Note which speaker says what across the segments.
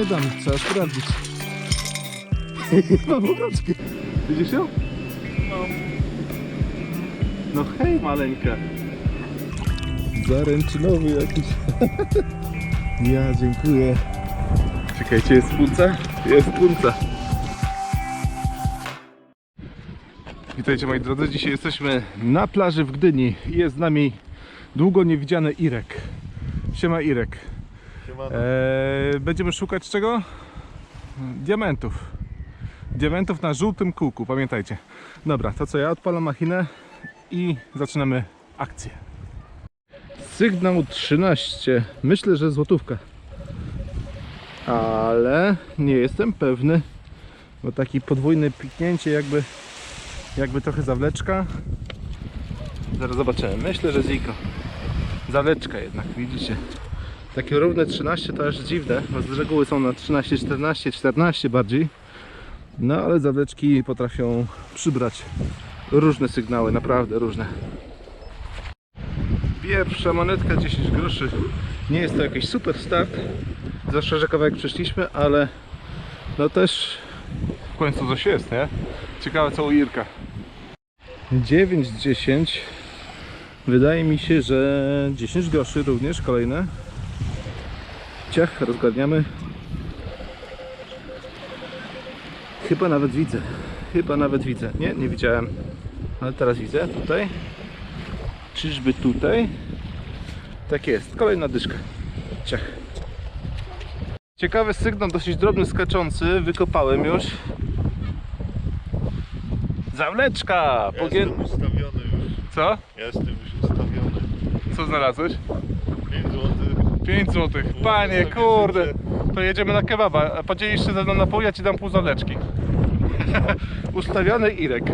Speaker 1: nie dam, trzeba sprawdzić. Mam obrączkę. Widzisz ją?
Speaker 2: No.
Speaker 1: No hej maleńka. Zaręczynowy jakiś. ja dziękuję. Czekajcie, jest punca? Jest punca. Witajcie moi drodzy, dzisiaj jesteśmy na plaży w Gdyni jest z nami długo niewidziany Irek. Siema Irek.
Speaker 2: Siemano.
Speaker 1: Eee, będziemy szukać czego? Diamentów. Diamentów na żółtym kółku, pamiętajcie. Dobra, to co ja odpalam machinę i zaczynamy akcję. Sygnał 13. Myślę, że złotówka. Ale nie jestem pewny, bo taki podwójne piknięcie jakby jakby trochę zawleczka. Zaraz zobaczymy. Myślę, że ziko. Zawleczka jednak, widzicie. Takie równe 13 to aż dziwne, bo z reguły są na 13, 14, 14 bardziej. No ale zawleczki potrafią przybrać różne sygnały, naprawdę różne. Pierwsza monetka 10 groszy. Nie jest to jakiś super start, zwłaszcza, że kawałek przeszliśmy, ale no też w końcu coś jest, nie? Ciekawe co u Irka. 9, 10. Wydaje mi się, że 10 groszy również kolejne. Ciach, rozgarniamy. Chyba nawet widzę. Chyba nawet widzę. Nie, nie widziałem. Ale teraz widzę. Tutaj. Czyżby tutaj? Tak jest. Kolejna dyszka. Ciach. Ciekawy sygnał, dosyć drobny, skaczący. Wykopałem już. Zawleczka!
Speaker 2: Ja
Speaker 1: Pogię...
Speaker 2: jestem ustawiony już.
Speaker 1: Co?
Speaker 2: Ja jestem już ustawiony.
Speaker 1: Co znalazłeś?
Speaker 2: 5 zł.
Speaker 1: 5 zł. Panie, kurde. To jedziemy na kebaba. A Podzielisz się ze mną na pół, ja ci dam pół zawleczki. Ustawiony Irek.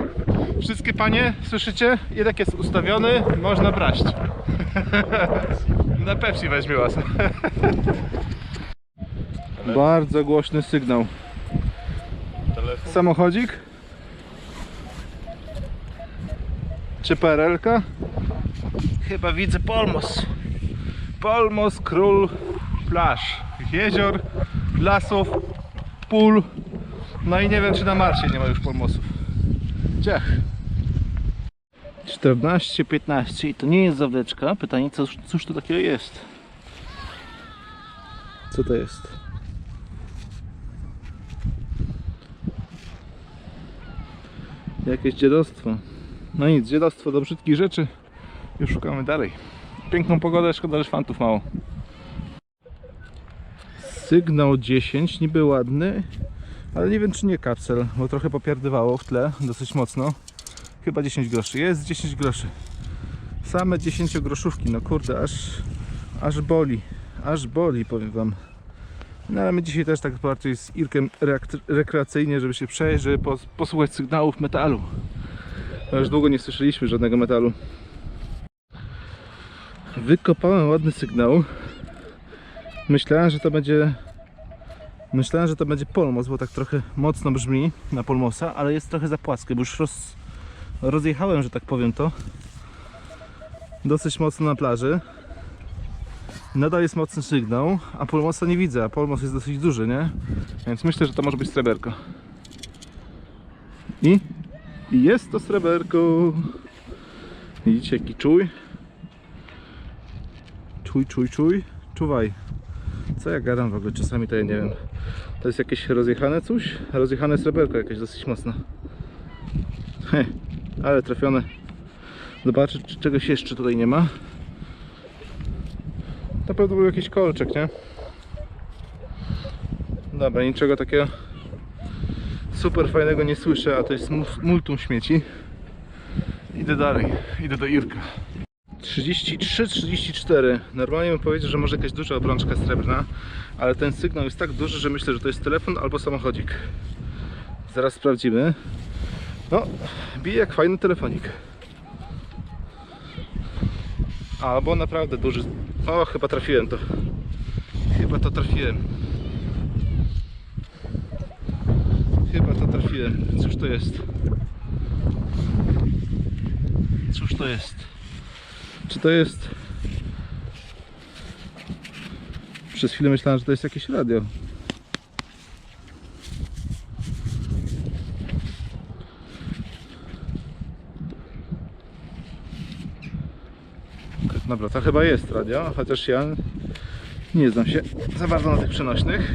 Speaker 1: Wszystkie panie, słyszycie? Irek jest ustawiony, można braść. na Pepsi weźmie was. Bardzo głośny sygnał.
Speaker 2: Telefon.
Speaker 1: Samochodzik? Czy PRL-ka? Chyba widzę Polmos. Polmos, król plaż, jezior, lasów, pól. No i nie wiem, czy na Marsie nie ma już Polmosów. Ciach. 14-15 i to nie jest zawleczka. Pytanie, co, cóż to takiego jest? Co to jest? Jakieś dziadostwo. No nic, dziadostwo do brzydkich rzeczy. Już szukamy dalej. Piękną pogodę, szkoda, że fantów mało. Sygnał 10, niby ładny, ale nie wiem czy nie kapsel, bo trochę popierdywało w tle, dosyć mocno. Chyba 10 groszy, jest 10 groszy. Same 10 groszówki, no kurde, aż, aż boli, aż boli powiem wam. No ale my dzisiaj też tak bardziej z Irkiem rekreacyjnie, żeby się przejść, żeby pos- posłuchać sygnałów metalu. Już długo nie słyszeliśmy żadnego metalu. Wykopałem ładny sygnał. Myślałem, że to będzie. Myślałem, że to będzie polmos, bo tak trochę mocno brzmi na polmosa, ale jest trochę za płaskie, bo już roz, rozjechałem, że tak powiem to. Dosyć mocno na plaży. Nadal jest mocny sygnał, a polmosa nie widzę, a polmos jest dosyć duży, nie? Więc myślę, że to może być sreberko. I, i jest to sreberko. Widzicie jaki czuj? Czuj, czuj, czuj. Czuwaj. Co ja gadam w ogóle? Czasami to nie wiem. To jest jakieś rozjechane coś? Rozjechane sreberko jakieś dosyć mocno. He, ale trafione. Zobaczę, czy czegoś jeszcze tutaj nie ma. Na pewno był jakiś kolczek, nie? Dobra, niczego takiego super fajnego nie słyszę, a to jest multum śmieci. Idę dalej, idę do Irka. 33-34. Normalnie bym powiedział, że może jakaś duża obrączka srebrna, ale ten sygnał jest tak duży, że myślę, że to jest telefon albo samochodzik. Zaraz sprawdzimy. No, bije jak fajny telefonik. Albo naprawdę duży. O, chyba trafiłem to. Chyba to trafiłem. Chyba to trafiłem. Cóż to jest? Cóż to jest? Czy to jest... Przez chwilę myślałem, że to jest jakieś radio. Tak, dobra, to chyba jest radio, chociaż ja nie znam się za bardzo na tych przenośnych.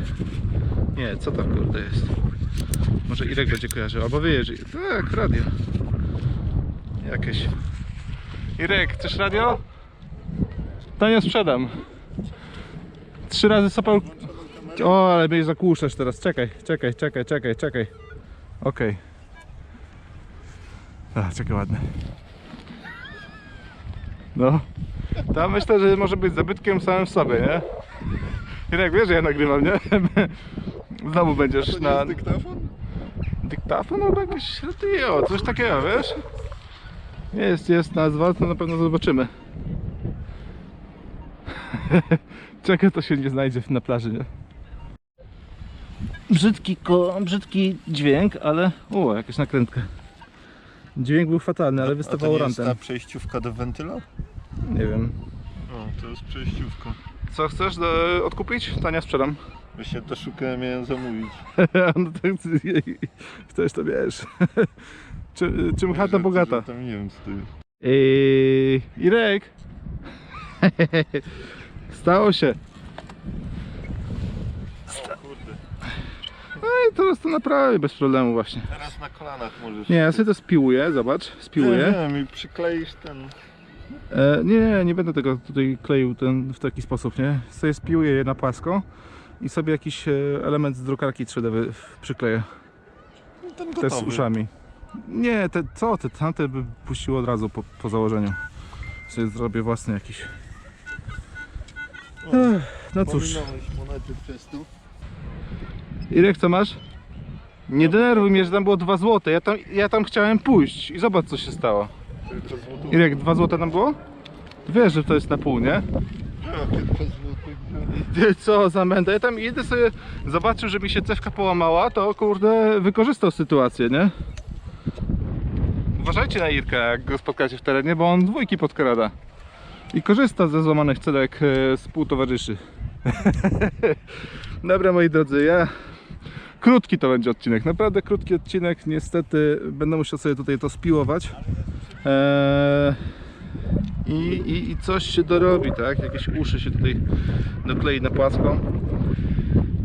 Speaker 1: Nie, co to kurde jest? Może Irek będzie kojarzył, albo wyjeżdżał. Tak, radio. Jakieś Irek, chcesz radio? To nie sprzedam. Trzy razy sopał. O, ale mnie zakłuszasz teraz. Czekaj, czekaj, czekaj, czekaj, czekaj. Okej. A, czekaj, ładne. No. To myślę, że może być zabytkiem samym w sobie, nie? Irek, wiesz, że ja nagrywam, nie? Znowu będziesz na
Speaker 2: dyktafon?
Speaker 1: dyktafon albo jakieś radio, coś takiego, wiesz? Jest, jest nazwa, to na pewno zobaczymy. Czego to się nie znajdzie na plaży, nie? Brzydki, ko, brzydki dźwięk, ale... O, jakaś nakrętka. Dźwięk był fatalny, ale wystawało rantem.
Speaker 2: ta przejściówka do wentyla?
Speaker 1: Nie wiem.
Speaker 2: O, to jest przejściówka.
Speaker 1: Co chcesz do, odkupić? Tania sprzedam.
Speaker 2: Właśnie to szukałem, miałem zamówić.
Speaker 1: no to chcesz to wiesz. Czy, czym chata bogata?
Speaker 2: Tam nie wiem co jest.
Speaker 1: Yy, Irek! Stało się.
Speaker 2: O kurde.
Speaker 1: No i teraz to naprawię bez problemu właśnie.
Speaker 2: Teraz na kolanach możesz.
Speaker 1: Nie, ja sobie to spiłuję, zobacz,
Speaker 2: Nie
Speaker 1: spiłuję.
Speaker 2: wiem, i przykleisz ten...
Speaker 1: E, nie, nie, nie będę tego tutaj kleił ten, w taki sposób, nie? Sobie spiłuję je na płasko i sobie jakiś e, element z drukarki 3D wy- przykleję.
Speaker 2: Ten
Speaker 1: Te
Speaker 2: gotowy.
Speaker 1: z uszami. Nie, te, co ty, tamte by puściło od razu po, po założeniu. Sobie zrobię własny jakiś.
Speaker 2: O,
Speaker 1: Ech, no cóż.
Speaker 2: pominąłeś monety przez tu.
Speaker 1: Irek, co masz? Nie denerwuj mnie, że tam było 2 złote. Ja tam, ja tam chciałem pójść i zobacz co się stało. Irek, 2 złote tam było? Wiesz, że to jest na pół, nie? Ty, co za męda. Ja tam idę sobie, zobaczył, że mi się cewka połamała, to kurde wykorzystał sytuację, nie? Uważajcie na Irka, jak go spotkacie w terenie, bo on dwójki podkrada. I korzysta ze złamanych celek e, współtowarzyszy. Dobra moi drodzy, ja... Krótki to będzie odcinek, naprawdę krótki odcinek. Niestety będę musiał sobie tutaj to spiłować. Eee, i, i, I coś się dorobi, tak? Jakieś uszy się tutaj doklei na płasko.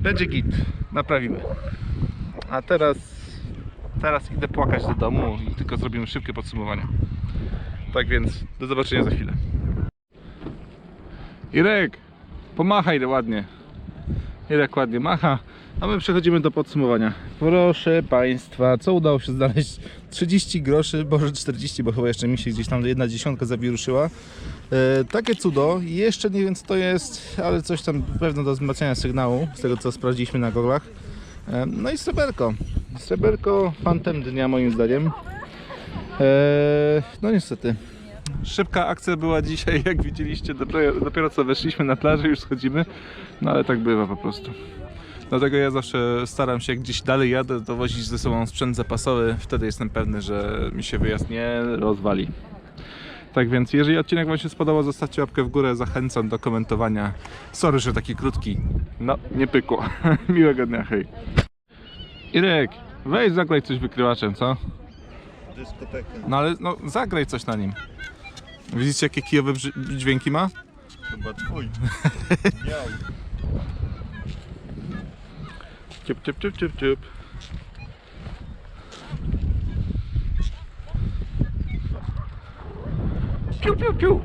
Speaker 1: Będzie git, naprawimy. A teraz, teraz idę płakać do domu i tylko zrobimy szybkie podsumowanie. Tak więc, do zobaczenia za chwilę. Irek, pomachaj ładnie. Irek ładnie macha. A my przechodzimy do podsumowania. Proszę Państwa, co udało się znaleźć? 30 groszy, może 40, bo chyba jeszcze mi się gdzieś tam jedna dziesiątka zawiruszyła. E, takie cudo, jeszcze nie wiem co to jest, ale coś tam pewno do wzmacniania sygnału, z tego co sprawdziliśmy na goglach. E, no i sreberko. Sreberko fantem dnia moim zdaniem. E, no niestety. Szybka akcja była dzisiaj, jak widzieliście, dopiero, dopiero co weszliśmy na plażę, już schodzimy, no ale tak bywa po prostu. Dlatego ja zawsze staram się, jak gdzieś dalej jadę, dowozić ze sobą sprzęt zapasowy. Wtedy jestem pewny, że mi się wyjazd nie rozwali. Tak więc, jeżeli odcinek Wam się spodobał, zostawcie łapkę w górę. Zachęcam do komentowania. Sorry, że taki krótki. No, nie pykło. Miłego dnia, hej. Irek, weź zagraj coś wykrywaczem, co?
Speaker 2: Dyskotekę.
Speaker 1: No ale no, zagraj coś na nim. Widzicie, jakie kijowe dźwięki ma?
Speaker 2: Chyba twój. Miał.
Speaker 1: Ciup, ciup, ciup, ciup, ciup. Piu, piu, piu.